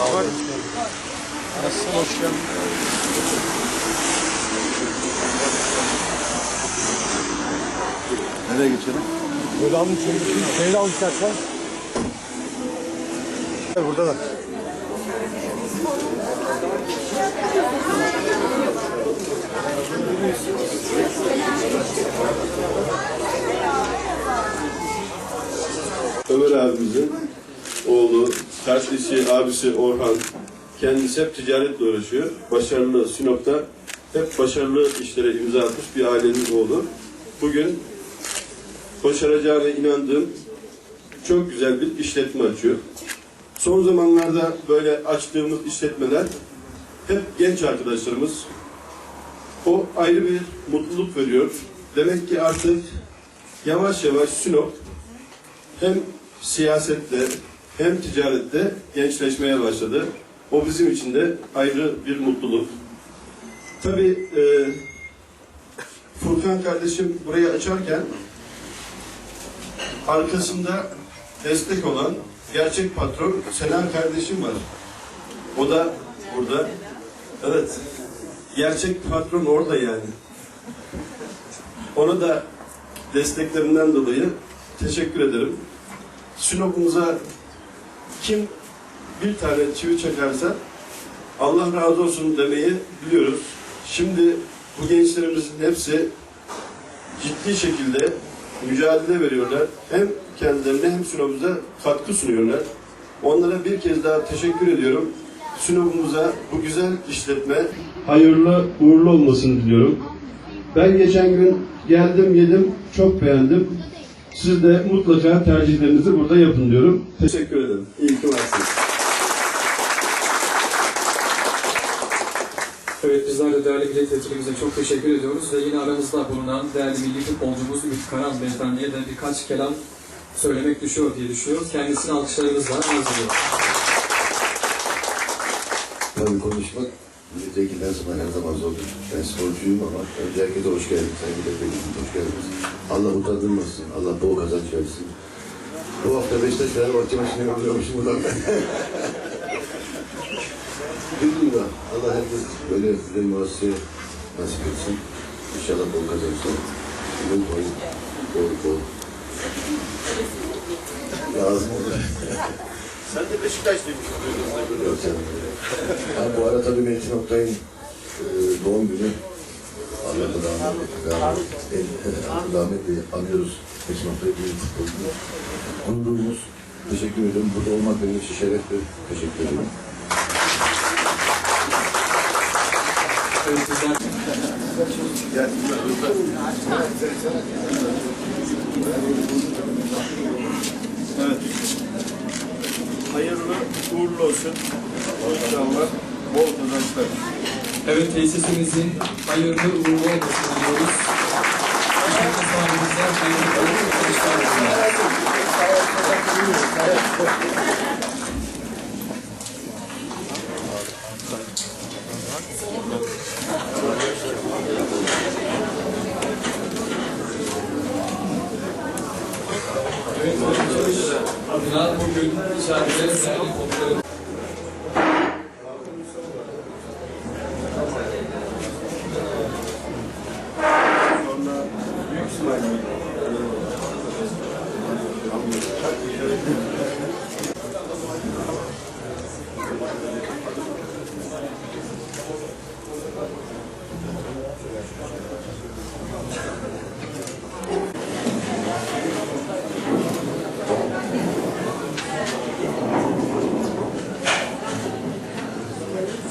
Nasılsın? Hoş geldin. Nereye geçelim? Böyle alın. Şeyi de al istersen. Burada da. Ömer abimizin kardeşi, abisi Orhan kendisi hep ticaretle uğraşıyor. Başarılı Sinop'ta hep başarılı işlere imza atmış bir ailenin oğlu. Bugün başaracağına inandığım çok güzel bir işletme açıyor. Son zamanlarda böyle açtığımız işletmeler hep genç arkadaşlarımız. O ayrı bir mutluluk veriyor. Demek ki artık yavaş yavaş Sinop hem siyasette hem ticarette gençleşmeye başladı. O bizim için de ayrı bir mutluluk. Tabii e, Furkan kardeşim burayı açarken arkasında destek olan gerçek patron Selam kardeşim var. O da burada. Evet. Gerçek patron orada yani. Ona da desteklerinden dolayı teşekkür ederim. Sinop'umuza kim bir tane çivi çakarsa Allah razı olsun demeyi biliyoruz. Şimdi bu gençlerimizin hepsi ciddi şekilde mücadele veriyorlar. Hem kendilerine hem Sinop'umuza katkı sunuyorlar. Onlara bir kez daha teşekkür ediyorum. Sinop'umuza bu güzel işletme hayırlı uğurlu olmasını diliyorum. Ben geçen gün geldim yedim çok beğendim. Siz de mutlaka tercihlerinizi burada yapın diyorum. Teşekkür ederim. İyi ki varsınız. Evet bizler de değerli milletvekilimize çok teşekkür ediyoruz ve yine aramızda bulunan değerli milli futbolcumuz Ümit Karan Beyefendi'ye de birkaç kelam söylemek düşüyor diye düşünüyoruz. Kendisini alkışlarımızla arz ediyoruz. Tabii konuşmak milletvekilden sonra her zaman zordur. Ben sporcuyum ama öncelikle de hoş geldin. Sen milletvekilin hoş geldiniz. Allah utandırmasın. Allah bol kazanç versin. Bu hafta Beşiktaş Fenerbahçe maçını yapıyormuşum buradan. Bilmiyorum Allah herkes böyle güzel muhasseye nasip etsin. İnşallah bol kazançlar. Bol bol. Bol bol. Lazım olur. Sen de Beşiktaşlıymışsın. Canım. Ha, bu ara tabii Metin Oktay'ın e, doğum günü. Allah'a rahmet rahmet rahmetle anıyoruz. Metin Oktay'ı bir futbolcu. Onurumuz. Teşekkür ederim. Burada olmak benim için şereftir. Teşekkür ederim. Evet. Hayırlı uğurlu olsun. İnşallah bol kazançlar. Evet tesisimizin hayırlı uğurlu olmasını diliyoruz. İşletme sahibimize hayırlı uğurlu çalışmalar diliyoruz. Evet, adına bugün içeride değerli konuklarımız